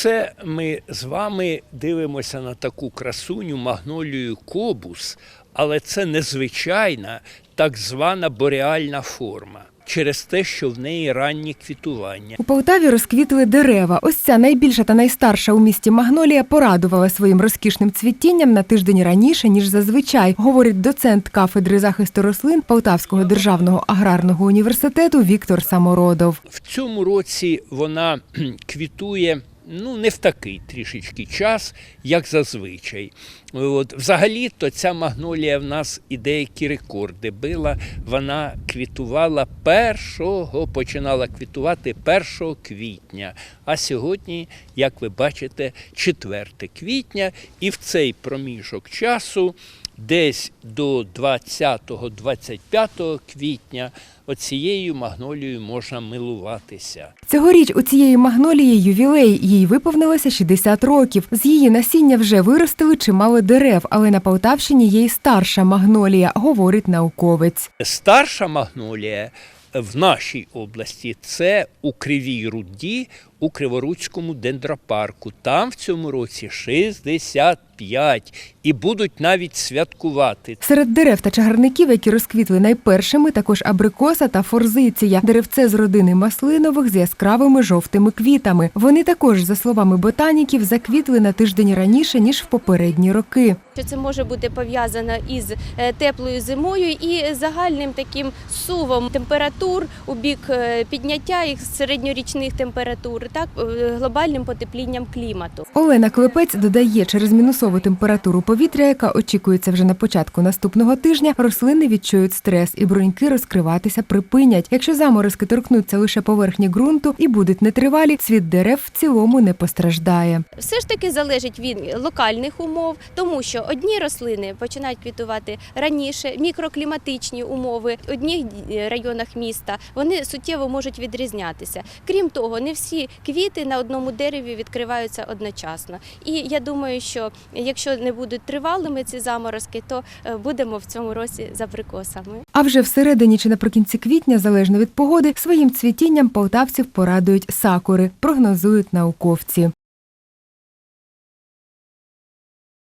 Оце ми з вами дивимося на таку красуню магнолію кобус, але це незвичайна так звана бореальна форма через те, що в неї раннє квітування. У Полтаві розквітли дерева. Ось ця найбільша та найстарша у місті Магнолія порадувала своїм розкішним цвітінням на тиждень раніше, ніж зазвичай, говорить доцент кафедри захисту рослин Полтавського державного аграрного університету Віктор Самородов. В цьому році вона квітує. Ну, не в такий трішечки час, як зазвичай. От, взагалі-то ця магнолія в нас і деякі рекорди била. Вона квітувала першого, починала квітувати 1 квітня. А сьогодні, як ви бачите, 4 квітня, і в цей проміжок часу, десь до 20-25 квітня, оцією магнолією можна милуватися. Цьогоріч у цієї магнолії ювілей. Їй виповнилося 60 років. З її насіння вже виростили чимало дерев, але на Полтавщині є й старша магнолія, говорить науковець. Старша магнолія в нашій області це у Кривій Рудді, у Криворуцькому дендропарку. Там в цьому році 65 і будуть навіть святкувати. Серед дерев та чагарників, які розквітли найпершими, також абрикоса та форзиція, деревце з родини маслинових з яскравими жовтими квітами. Вони також, за словами ботаніків, заквітли на тиждень раніше ніж в попередні роки. що це може бути пов'язано із е, теплою зимою і загальним таким сувом температур у бік е, підняття їх середньорічних температур, так е, глобальним потеплінням клімату. Олена Клепець додає, через мінусову температуру повітря, яка очікується вже на початку наступного тижня, рослини відчують стрес і бруньки розкриватися припинять. Якщо заморозки торкнуться лише поверхні ґрунту і будуть нетривалі, цвіт дерев в цілому не постраждає. Все ж таки залежить від локальних умов, тому що одні рослини починають квітувати раніше, мікрокліматичні умови в одних районах міста вони суттєво можуть відрізнятися. Крім того, не всі квіти на одному дереві відкриваються одночасно. І я думаю, що якщо не будуть тривалими ці заморозки, то е, будемо в цьому році за прикосами. А вже всередині чи наприкінці квітня, залежно від погоди, своїм цвітінням полтавців порадують сакури, прогнозують науковці.